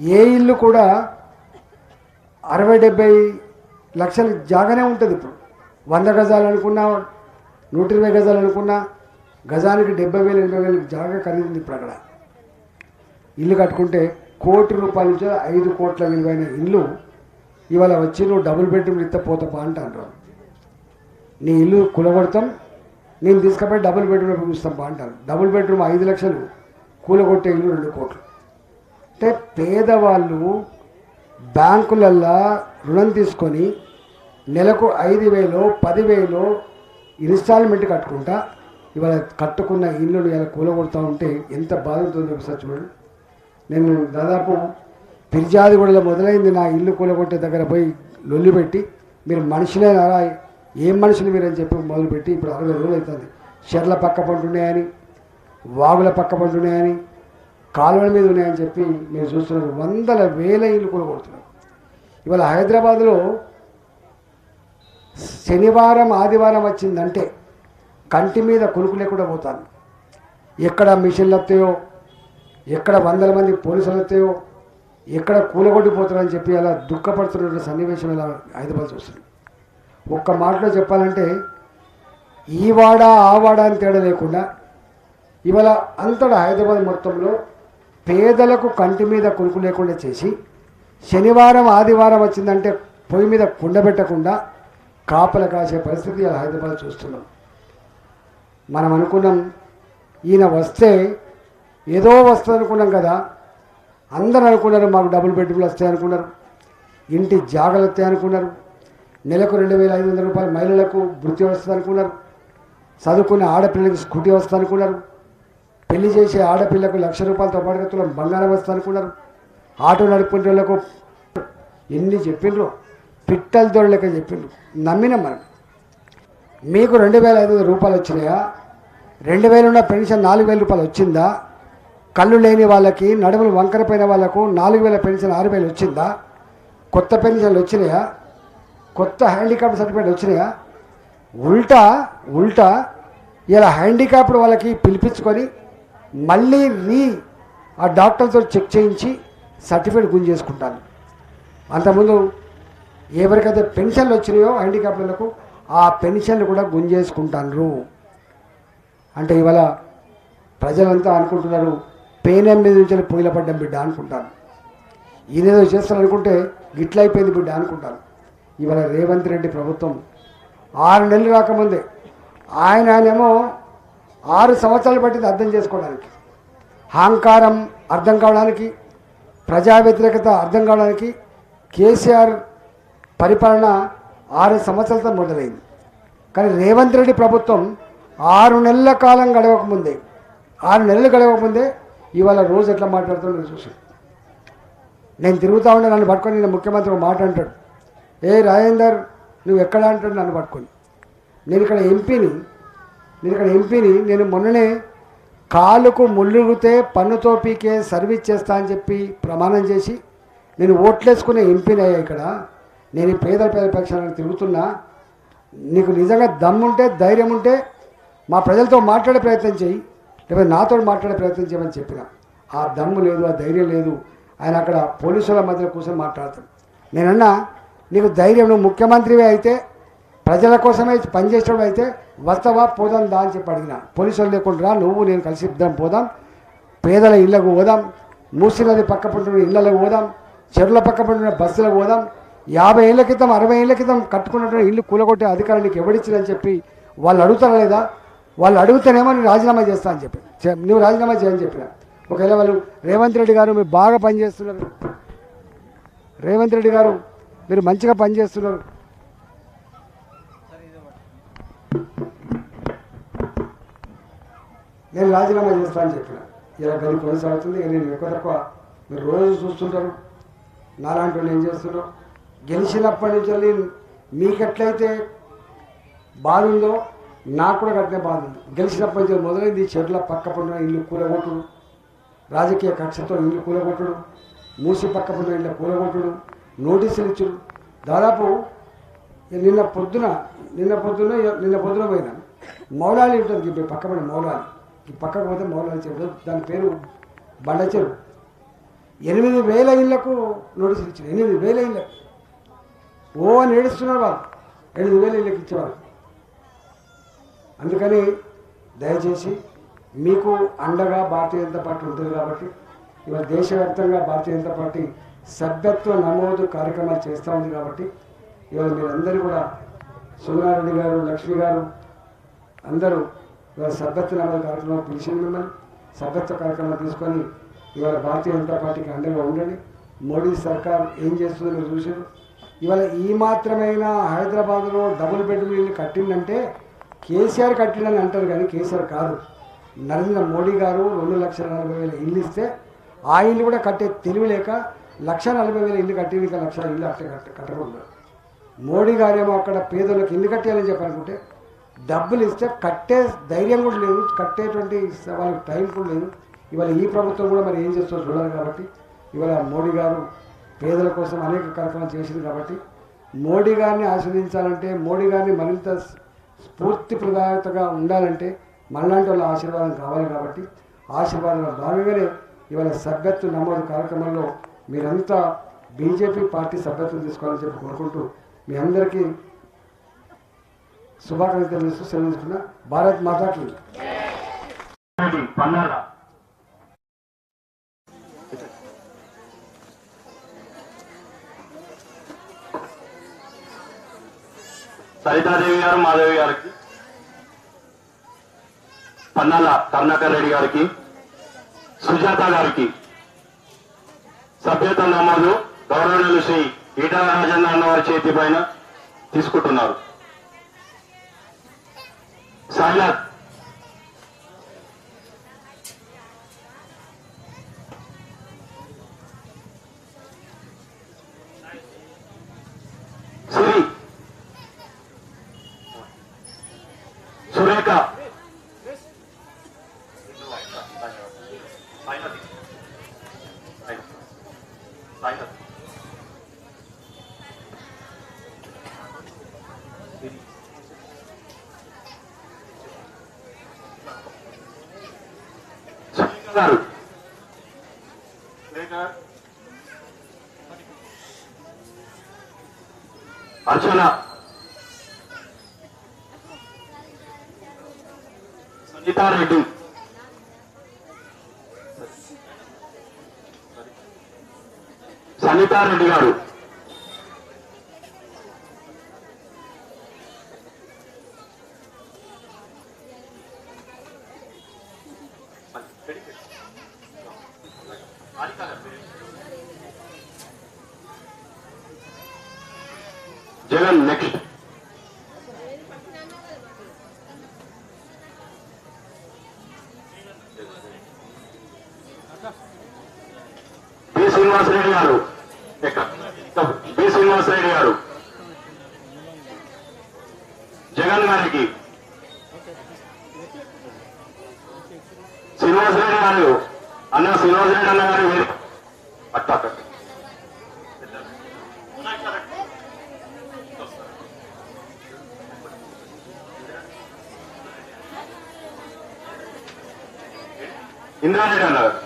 ఏ ఇల్లు కూడా అరవై డెబ్బై లక్షల జాగానే ఉంటుంది ఇప్పుడు. వంద గజాలు అనుకున్నా నూట ఇరవై గజాలు అనుకున్నా గజానికి డెబ్బై వేలు ఎనభై వేలు జాగా ఖరీదు ఇప్పుడు అక్కడ. ఇల్లు కట్టుకుంటే కోటి రూపాయల నుంచి ఐదు కోట్ల విలువైన ఇల్లు ఇవాళ వచ్చి నువ్వు డబుల్ బెడ్రూమ్ ఇస్తే పోతాపా అంటారు నీ ఇల్లు కూలగొడతాం నేను తీసుకుపోయి డబుల్ బెడ్రూమ్ చూస్తాం బా అంటారు. డబుల్ బెడ్రూమ్ ఐదు లక్షలు కూలగొట్టే ఇల్లు రెండు కోట్లు. అంటే పేదవాళ్ళు బ్యాంకులల్లో రుణం తీసుకొని నెలకు ఐదు వేలు పదివేలు ఇన్స్టాల్మెంట్ కట్టుకుంటా ఇవాళ కట్టుకున్న ఇల్లును ఇలా కూలగొడుతూ ఉంటే ఎంత బాధ ఉంటుందో ఒకసారి చూడండి నేను దాదాపు పిర్జాదిగూడలో మొదలైంది నా ఇల్లు కూలగొట్టే దగ్గర పోయి లొల్లి పెట్టి మీరు అలా ఏం మనుషులు మీరు అని చెప్పి మొదలుపెట్టి ఇప్పుడు అరవై రోజులు అవుతుంది చెర్ల పక్క పంటున్నాయని వాగుల పక్క పంటున్నాయని కాలువల మీద ఉన్నాయని చెప్పి మీరు చూస్తున్నారు. వందల వేల ఇల్లు కొడుతున్నారు. ఇవాళ హైదరాబాద్లో శనివారం ఆదివారం వచ్చిందంటే కంటి మీద కొనుక్కు లేకుండా పోతాను. ఎక్కడ మిషన్లు వస్తాయో ఎక్కడ వందల మంది పోలీసులు వస్తాయో ఎక్కడ కూలగొట్టిపోతున్నారని చెప్పి అలా దుఃఖపడుతున్నటువంటి సన్నివేశం ఇలా హైదరాబాద్ చూస్తుంది ఒక్క మాటలో చెప్పాలంటే ఈ వాడ ఆ వాడ అని తేడా లేకుండా ఇవాళ అంతటా హైదరాబాద్ మొత్తంలో పేదలకు కంటి మీద కొనుకు లేకుండా చేసి శనివారం ఆదివారం వచ్చిందంటే పొయ్యి మీద కుండబెట్టకుండా కాపల కాసే పరిస్థితి హైదరాబాద్ చూస్తున్నాం. మనం అనుకున్నాం ఈయన వస్తే ఏదో వస్తుంది అనుకున్నాం కదా అందరూ అనుకున్నారు మాకు డబుల్ బెడ్రూమ్లు వస్తాయి అనుకున్నారు ఇంటి జాగలు వస్తాయి అనుకున్నారు నెలకు రెండు వేల ఐదు వందల రూపాయలు మహిళలకు వృత్తి వస్తుంది అనుకున్నారు చదువుకునే ఆడపిల్లలకి స్కూటీ వస్తుంది అనుకున్నారు పెళ్ళి చేసే ఆడపిల్లకు లక్ష రూపాయలతో పాటుగా తులం బంగారం వస్తుంది అనుకున్నారు. ఆటో నడుపుకునే వాళ్ళకు ఎన్ని చెప్పిండ్రు పిట్టల దొరలక చెప్పిండ్రు. నమ్మినాం మనం. మీకు రెండు వేల ఐదు వందల రూపాయలు వచ్చినాయా? రెండు వేలు ఉన్న పెన్షన్ నాలుగు వేల రూపాయలు వచ్చిందా? కళ్ళు లేని వాళ్ళకి నడుములు వంకరపోయిన వాళ్ళకు నాలుగు వేల పెన్షన్ ఆరు వేలు వచ్చిందా? కొత్త పెన్షన్లు వచ్చినాయా? కొత్త హ్యాండిక్యాప్ సర్టిఫికేట్ వచ్చినాయా? ఉల్టా ఉల్టా ఇలా హ్యాండిక్యాప్డ్ వాళ్ళకి పిలిపించుకొని మళ్ళీ రీ ఆ డాక్టర్తో చెక్ చేయించి సర్టిఫికేట్ గుంజేసుకుంటాను అంతకుముందు ఎవరికైతే పెన్షన్లు వచ్చినాయో హ్యాండిక్యాప్లకు ఆ పెన్షన్లు కూడా గుంజేసుకుంటారు అంటే ఇవాళ ప్రజలంతా అనుకుంటున్నారు పేనం మీద నుంచి పొయ్యిల పడ్డం బిడ్డ అనుకుంటారు. ఈయనేదో చేస్తారు అనుకుంటే గిట్ల అయిపోయింది బిడ్డ అనుకుంటాను ఇవాళ రేవంత్ రెడ్డి ప్రభుత్వం ఆరు నెలలు రాకముందే ఆయన ఆయనేమో ఆరు సంవత్సరాలు పట్టింది అర్థం చేసుకోవడానికి. అహంకారం అర్థం కావడానికి ప్రజా వ్యతిరేకత అర్థం కావడానికి కేసీఆర్ పరిపాలన ఆరు సంవత్సరాలతో మొదలైంది. కానీ రేవంత్ రెడ్డి ప్రభుత్వం ఆరు నెలల కాలం గడవకముందే ఆరు నెలలు గడవకముందే ఇవాళ రోజు ఎట్లా మాట్లాడుతున్నాను చూసి. నేను తిరుగుతూ ఉండే నన్ను పట్టుకొని నేను ముఖ్యమంత్రి మాట అంటాడు. ఏ రాజేందర్ నువ్వు ఎక్కడ? అంటాడు నన్ను పట్టుకొని. నేను ఇక్కడ ఎంపీని నేను ఇక్కడ ఎంపీని నేను మొన్ననే కాలుకు ముళ్ళుగితే పన్నుతో పీకే సర్వీస్ చేస్తా అని చెప్పి ప్రమాణం చేసి నేను ఓట్లేసుకునే ఎంపీని అయ్యా ఇక్కడ. నేను పేద పేదల పేద పక్షాలను తిరుగుతున్నా. నీకు నిజంగా దమ్ముంటే ధైర్యం ఉంటే మా ప్రజలతో మాట్లాడే ప్రయత్నం చేయి. లేకపోతే నాతో మాట్లాడే ప్రయత్నం చేయమని చెప్పిన. ఆ దమ్ము లేదు ఆ ధైర్యం లేదు. ఆయన అక్కడ పోలీసుల మధ్యలో కూర్చొని మాట్లాడతాడు. నేనన్నా నీకు ధైర్యం నువ్వు ముఖ్యమంత్రివే అయితే ప్రజల కోసమే పనిచేసేవాడు అయితే వస్తావా పోదాం దా అని చెప్పి అడిగిన. పోలీసులు లేకుండా నువ్వు నేను కలిసి ఇద్దరం పోదాం. పేదల ఇళ్ళకు పోదాం. మూసి పక్క పంటున్న ఇళ్ళకు పోదాం. చెరువుల పక్క పంటున్న బస్సులకు పోదాం. యాభై ఏళ్ళ క్రితం అరవై ఏళ్ళ క్రితం కట్టుకున్నటువంటి ఇల్లు కూలగొట్టే అధికారులు నీకు ఎవడిచ్చిందని చెప్పి వాళ్ళు అడుగుతారా లేదా? వాళ్ళు అడుగుతానేమో నేను రాజీనామా చేస్తా అని చెప్పి. నువ్వు రాజీనామా చేయని చెప్పిన. ఒకవేళ వాళ్ళు రేవంత్ రెడ్డి గారు మీరు బాగా పనిచేస్తున్నారు రేవంత్ రెడ్డి గారు మీరు మంచిగా పనిచేస్తున్నారు నేను రాజీనామా చేస్తా అని చెప్పిన. ఇలా గది కొనసాగుతుంది ఇక నేను ఎక్కువ తక్కువ మీరు రోజు చూస్తుంటారు. నాలాంటి వాళ్ళు ఏం చేస్తున్నారు? గెలిచినప్పటి నుంచి వెళ్ళి మీకు ఎట్లయితే బాధ ఉందో నాకు కూడా కట్టిన బాధ ఉంది. గెలిచినప్పటి నుంచి మొదలైంది చెట్ల పక్క పడిన ఇల్లు కూలగొట్టుడు. రాజకీయ కక్షతో ఇల్లు కూలగొట్టుడు. మూసి పక్క పడిన ఇళ్ళ కూలగొట్టుడు. నోటీసులు ఇచ్చుడు. దాదాపు నిన్న పొద్దున నిన్న పొద్దున నిన్న పొద్దున పోయినా. మౌలాలి ఉంటుంది ఈ పక్క పడిన మౌలాలి. పక్కకు పోతే మౌలాలి చెరువు దాని పేరు బండ చెరువు ఎనిమిది వేల ఇళ్ళకు నోటీసులు ఇచ్చిన ఎనిమిది వేల ఇళ్ళకు ఓ అని ఏడుస్తున్నారు వాళ్ళు. ఎనిమిది వేల ఇళ్ళకి ఇచ్చేవాళ్ళు. అందుకని దయచేసి మీకు అండగా భారతీయ జనతా పార్టీ ఉంటుంది కాబట్టి ఇవాళ దేశవ్యాప్తంగా భారతీయ జనతా పార్టీ సభ్యత్వ నమోదు కార్యక్రమాలు చేస్తూ ఉంది కాబట్టి ఇవాళ మీరందరూ కూడా సున్నారెడ్డి గారు లక్ష్మి గారు అందరూ ఇవాళ సభ్యత్వ నమోదు కార్యక్రమం పిలిచింది మిమ్మల్ని సభ్యత్వ కార్యక్రమం తీసుకొని ఇవాళ భారతీయ జనతా పార్టీకి అండగా ఉండండి. మోడీ సర్కార్ ఏం చేస్తుందో మీరు చూసారు ఇవాళ ఈ మాత్రమైన హైదరాబాద్లో డబుల్ బెడ్రూమ్ ఇల్లు కట్టిందంటే కేసీఆర్ కట్టిండని అంటారు కానీ కేసీఆర్ కాదు. నరేంద్ర మోడీ గారు రెండు లక్షల నలభై వేల ఇల్లు ఇస్తే ఆ ఇల్లు కూడా కట్టే తెలివి లేక లక్ష నలభై వేల ఇల్లు కట్టింది ఇంకా లక్షల ఇల్లు అట్లా కట్ట కట్టకుండా మోడీ గారేమో అక్కడ పేదలకు ఇల్లు కట్టాలని చెప్పనుకుంటే డబ్బులు ఇస్తే కట్టే ధైర్యం కూడా లేదు కట్టేటువంటి వాళ్ళకి టైం కూడా లేదు. ఇవాళ ఈ ప్రభుత్వం కూడా మరి ఏం చేస్తుందో చూడాలి కాబట్టి ఇవాళ మోడీ గారు పేదల కోసం అనేక కార్యక్రమాలు చేసింది కాబట్టి మోడీ గారిని ఆశీర్వదించాలంటే మోడీ గారిని మరింత స్ఫూర్తి ప్రదాయతగా ఉండాలంటే మనలాంటి వాళ్ళ ఆశీర్వాదం కావాలి కాబట్టి ఆశీర్వాదంలో భాగంగానే ఇవాళ సభ్యత్వ నమోదు కార్యక్రమంలో మీరంతా బీజేపీ పార్టీ సభ్యత్వం తీసుకోవాలని చెప్పి కోరుకుంటూ మీ అందరికీ శుభాకాంక్షలు తెలుస్తూ భారత్ మాతాకి. పన్నాల. సరితాదేవి గారు మాధవి గారికి. పన్నాల కర్ణాకర్ రెడ్డి గారికి. సుజాత గారికి. సభ్యత నమోదు గౌరవనీయులు శ్రీ ఈటల రాజన్న అన్నవారి చేతి పైన తీసుకుంటున్నారు. sangat suri Sureka గారు అర్చన. సునీతారెడ్డి సనీతారెడ్డి గారు. జగన్ నెక్స్ట్. బి శ్రీనివాసరెడ్డి గారు. ఎక్కడ? బి శ్రీనివాసరెడ్డి గారు. జగన్ గారికి. శ్రీనివాసరెడ్డి గారు. అన్న శ్రీనివాసరెడ్డి అన్న గారు వేరే అట్ట అట్ట ఇంద్రారెడ్డి అన్న గారు